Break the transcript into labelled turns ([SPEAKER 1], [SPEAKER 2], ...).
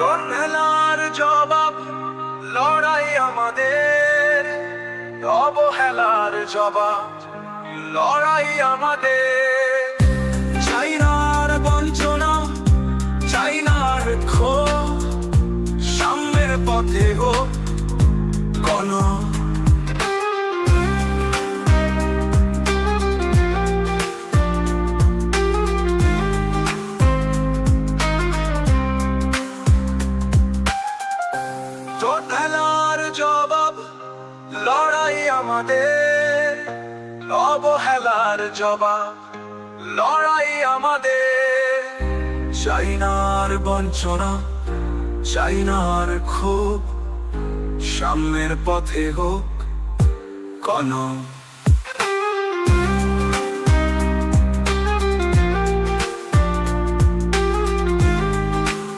[SPEAKER 1] তোর মেলার জবাব, লড়াই আমাদের। অবহেলার জবাব, লড়াই আমাদের। চাইনার বঞ্চনা, চাইনার খো সামনের পথে হোক তোর হেলার জবাব, লড়াই আমাদের। অবহেলার জবাব, লড়াই আমাদের। চাইনার বঞ্চনা, চাইনার ক্ষোভ, সামনের পথে হোক কনক